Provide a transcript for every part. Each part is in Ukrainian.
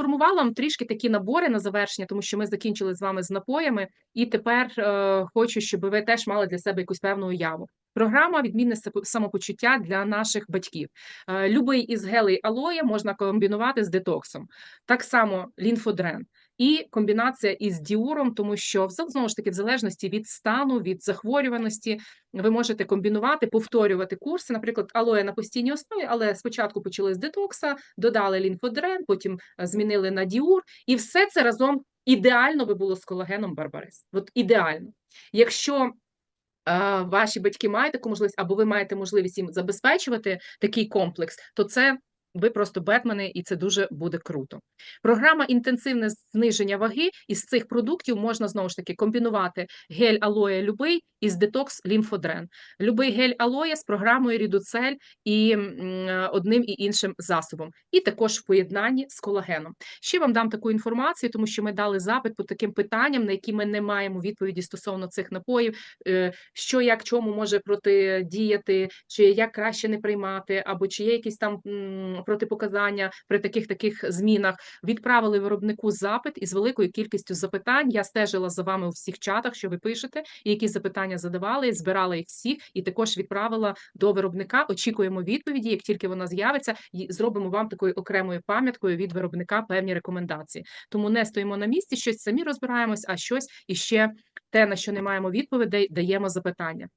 сформувала вам трішки такі набори на завершення, тому що ми закінчили з вами з напоями, і тепер е, хочу, щоб ви теж мали для себе якусь певну уяву. Програма відмінне самопочуття для наших батьків. Е, Любий із гелей алоє можна комбінувати з детоксом. Так само лінфодрен. І комбінація із діуром, тому що знову ж таки, в залежності від стану, від захворюваності, ви можете комбінувати, повторювати курси, наприклад, алоє на постійній основі, але спочатку почали з детокса, додали лінфодрен, потім е, змінили на діур, і все це разом ідеально би було з колагеном Барбарис. От ідеально. Якщо ваші батьки мають таку можливість, або ви маєте можливість їм забезпечувати такий комплекс, то це ви просто бетмени, і це дуже буде круто. Програма інтенсивне зниження ваги із цих продуктів можна знову ж таки комбінувати гель алоє любий із детокс лімфодрен. Любий гель алоє з програмою Рідуцель і одним і іншим засобом, і також в поєднанні з колагеном. Ще вам дам таку інформацію, тому що ми дали запит по таким питанням, на які ми не маємо відповіді стосовно цих напоїв, е, що як чому може протидіяти, чи як краще не приймати, або чи є якісь там протипоказання при таких таких змінах. Відправили виробнику запит із великою кількістю запитань. Я стежила за вами у всіх чатах, що ви пишете, і які запитання задавали, збирала їх всіх, і також відправила до виробника. Очікуємо відповіді. Як тільки вона з'явиться, і зробимо вам такою окремою пам'яткою від виробника певні рекомендації. Тому не стоїмо на місці, щось самі розбираємось, а щось іще те, на що не маємо відповідей, даємо запитання.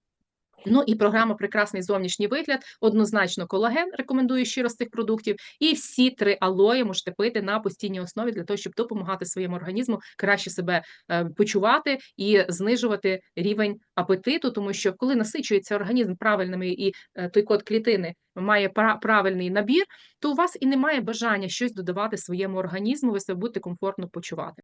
Ну і програма Прекрасний зовнішній вигляд, однозначно колаген, рекомендую щиро з цих продуктів. І всі три алої можете пити на постійній основі для того, щоб допомагати своєму організму краще себе е, почувати і знижувати рівень апетиту, тому що коли насичується організм правильними і е, той код клітини має правильний набір, то у вас і немає бажання щось додавати своєму організму, ви себе будете комфортно почувати.